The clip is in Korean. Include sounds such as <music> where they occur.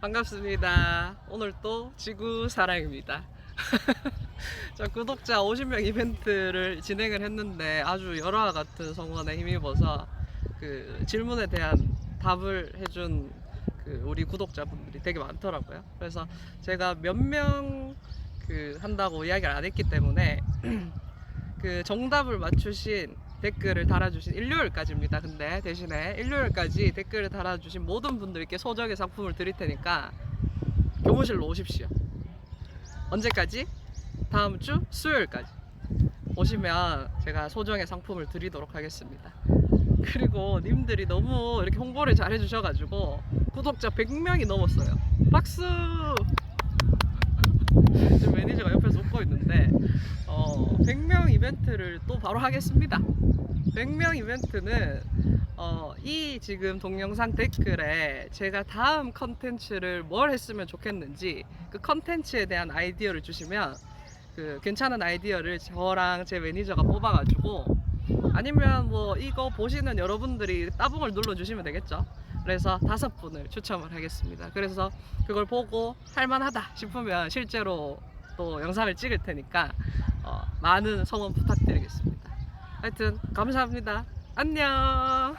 반갑습니다. 오늘 또 지구 사랑입니다. <laughs> 자, 구독자 50명 이벤트를 진행을 했는데 아주 열화와 같은 성원에 힘입어서 그 질문에 대한 답을 해준 그 우리 구독자분들이 되게 많더라고요. 그래서 제가 몇 명 그 한다고 이야기를 안 했기 때문에 <clears throat> 그 정답을 맞추신 댓글을 달아주신 일요일까지입니다. 근데 대신에 일요일까지 댓글을 달아주신 모든 분들께 소정의 상품을 드릴 테니까 교무실로 오십시오. 언제까지? 다음 주 수요일까지 오시면 제가 소정의 상품을 드리도록 하겠습니다. 그리고 님들이 너무 이렇게 홍보를 잘 해주셔가지고 구독자 100명이 넘었어요. 박수! 지금 매니저가 옆에서 웃고 있는데 어, 100명 이벤트를 또 바로 하겠습니다. 100명 이벤트는 어, 이 지금 동영상 댓글에 제가 다음 컨텐츠를 뭘 했으면 좋겠는지 그 컨텐츠에 대한 아이디어를 주시면 그 괜찮은 아이디어를 저랑 제 매니저가 뽑아가지고 아니면 뭐 이거 보시는 여러분들이 따봉을 눌러주시면 되겠죠. 그래서 다섯 분을 추첨을 하겠습니다. 그래서 그걸 보고 할만하다 싶으면 실제로 또 영상을 찍을 테니까 어, 많은 성원 부탁드리겠습니다. 하여튼 감사합니다. 안녕.